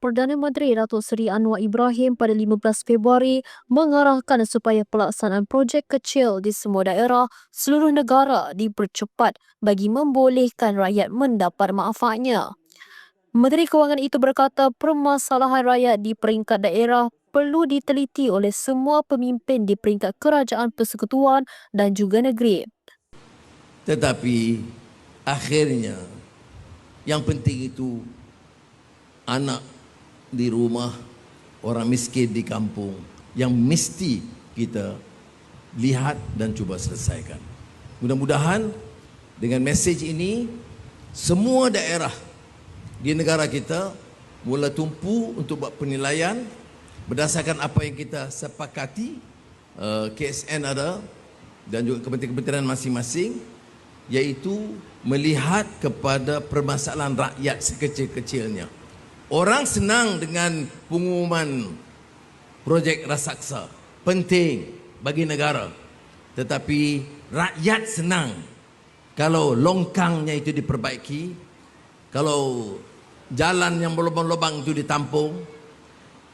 Perdana Menteri Datuk Seri Anwar Ibrahim pada 15 Februari mengarahkan supaya pelaksanaan projek kecil di semua daerah seluruh negara dipercepat bagi membolehkan rakyat mendapat manfaatnya. Menteri Kewangan itu berkata permasalahan rakyat di peringkat daerah perlu diteliti oleh semua pemimpin di peringkat kerajaan persekutuan dan juga negeri. Tetapi akhirnya yang penting itu anak di rumah, orang miskin di kampung yang mesti kita lihat dan cuba selesaikan. Mudah-mudahan dengan mesej ini semua daerah di negara kita mula tumpu untuk buat penilaian berdasarkan apa yang kita sepakati uh, KSN ada dan juga kementerian-kementerian masing-masing iaitu melihat kepada permasalahan rakyat sekecil-kecilnya. Orang senang dengan pengumuman projek rasaksa. Penting bagi negara. Tetapi rakyat senang kalau longkangnya itu diperbaiki, kalau jalan yang berlubang-lubang itu ditampung,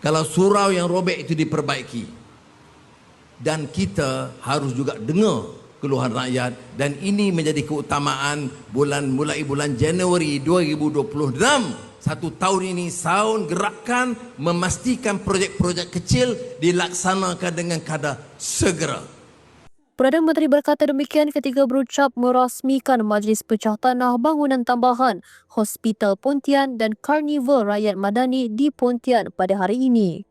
kalau surau yang robek itu diperbaiki. Dan kita harus juga dengar keluhan rakyat dan ini menjadi keutamaan bulan mulai bulan Januari 2026 satu tahun ini tahun gerakan memastikan projek-projek kecil dilaksanakan dengan kadar segera. Perdana Menteri berkata demikian ketika berucap merasmikan Majlis Pecah Tanah Bangunan Tambahan Hospital Pontian dan Karnival Rakyat Madani di Pontian pada hari ini.